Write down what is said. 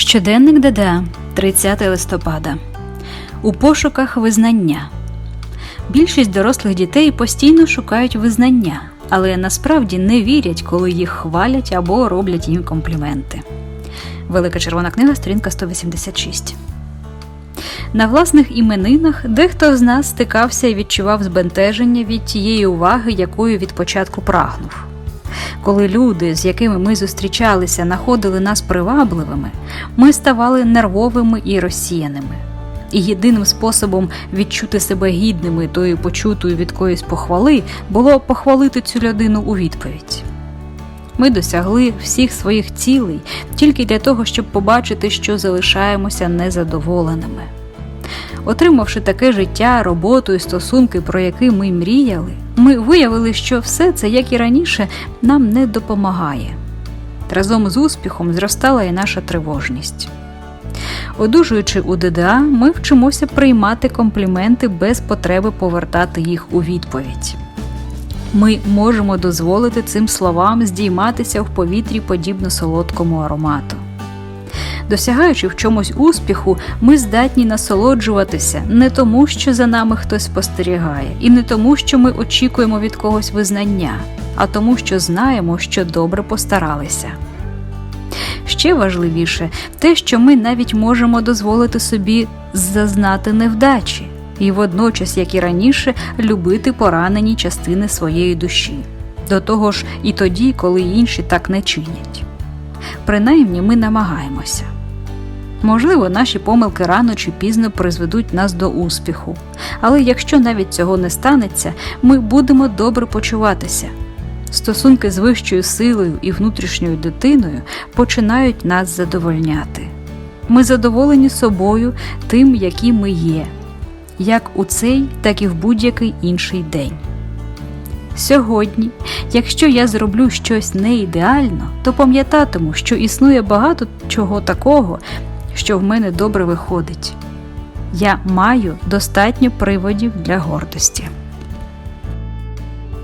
Щоденник ДДА, 30 листопада. У пошуках визнання. Більшість дорослих дітей постійно шукають визнання, але насправді не вірять, коли їх хвалять або роблять їм компліменти. Велика червона книга, сторінка 186. На власних іменинах дехто з нас стикався і відчував збентеження від тієї уваги, якою від початку прагнув. Коли люди, з якими ми зустрічалися, находили нас привабливими, ми ставали нервовими і розсіяними. І єдиним способом відчути себе гідними тої почутої від коїсь похвали було похвалити цю людину у відповідь. Ми досягли всіх своїх цілей тільки для того, щоб побачити, що залишаємося незадоволеними. Отримавши таке життя, роботу і стосунки, про які ми мріяли, ми виявили, що все це, як і раніше, нам не допомагає. Разом з успіхом зростала і наша тривожність. Одужуючи у ДДА, ми вчимося приймати компліменти без потреби повертати їх у відповідь. Ми можемо дозволити цим словам здійматися в повітрі подібно солодкому аромату. Досягаючи в чомусь успіху, ми здатні насолоджуватися не тому, що за нами хтось спостерігає, і не тому, що ми очікуємо від когось визнання, а тому, що знаємо, що добре постаралися. Ще важливіше те, що ми навіть можемо дозволити собі зазнати невдачі, і водночас, як і раніше, любити поранені частини своєї душі. До того ж, і тоді, коли інші так не чинять. Принаймні ми намагаємося. Можливо, наші помилки рано чи пізно призведуть нас до успіху, але якщо навіть цього не станеться, ми будемо добре почуватися. Стосунки з вищою силою і внутрішньою дитиною починають нас задовольняти. Ми задоволені собою тим, які ми є, як у цей, так і в будь-який інший день. Сьогодні, якщо я зроблю щось не ідеально, то пам'ятатиму, що існує багато чого такого, що в мене добре виходить. Я маю достатньо приводів для гордості.